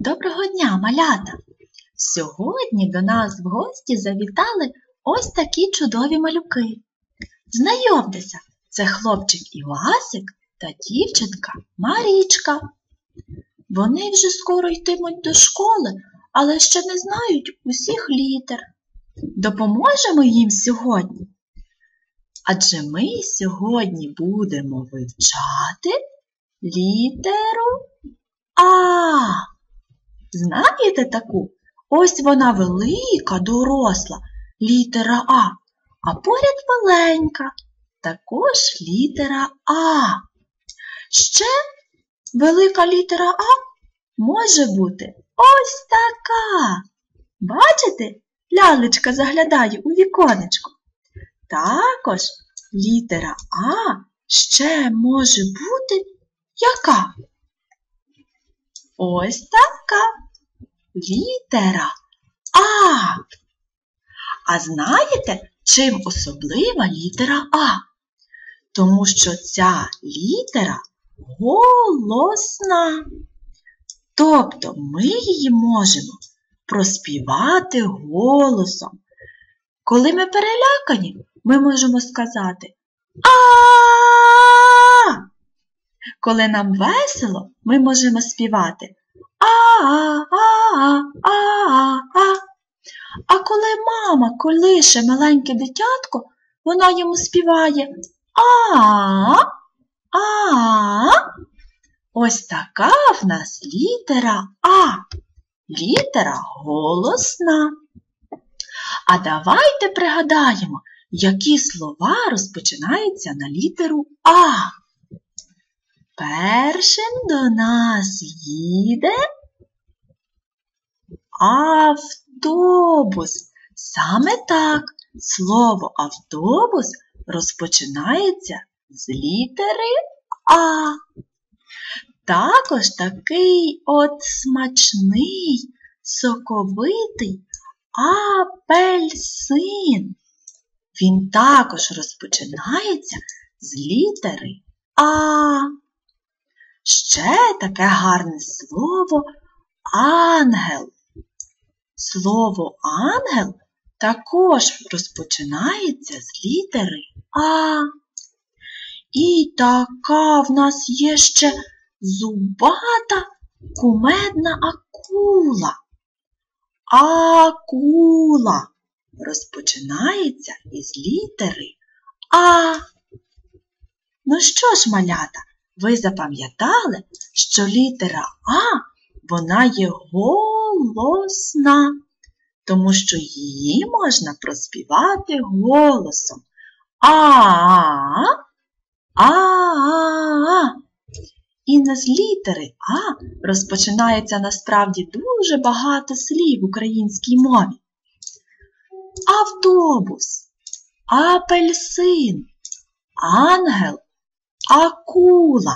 Доброго дня, малята! Сьогодні до нас в гості завітали ось такі чудові малюки. Знайомтеся, це хлопчик Івасик та дівчинка Марічка. Вони вже скоро йтимуть до школи, але ще не знають усіх літер. Допоможемо їм сьогодні. Адже ми сьогодні будемо вивчати літеру А. Знаєте таку? Ось вона велика, доросла, літера А, а поряд маленька, також літера А. Ще велика літера А може бути ось така. Бачите, лялечка заглядає у віконечко. Також літера А ще може бути яка? Ось така літера А. А знаєте, чим особлива літера А? Тому що ця літера голосна. Тобто ми її можемо проспівати голосом. Коли ми перелякані, ми можемо сказати а Коли нам весело, ми можемо співати а-а-а-а-а. А коли мама колише маленьке дитятко, вона йому співає а-а-а. Ось така в нас літера А. Літера голосна. А давайте пригадаємо, які слова розпочинаються на літеру А. Першим до нас їде автобус. Саме так слово автобус розпочинається з літери А. Також такий от смачний, соковитий апельсин. Він також розпочинається з літери А. Ще таке гарне слово ангел. Слово ангел також розпочинається з літери А. І така в нас є ще зубата кумедна акула. Акула розпочинається із літери А. Ну що ж, малята, ви запам'ятали, що літера А вона є голосна, тому що її можна проспівати голосом. А-а-а, з літери А розпочинається насправді дуже багато слів в українській мові. Автобус, апельсин, ангел, акула.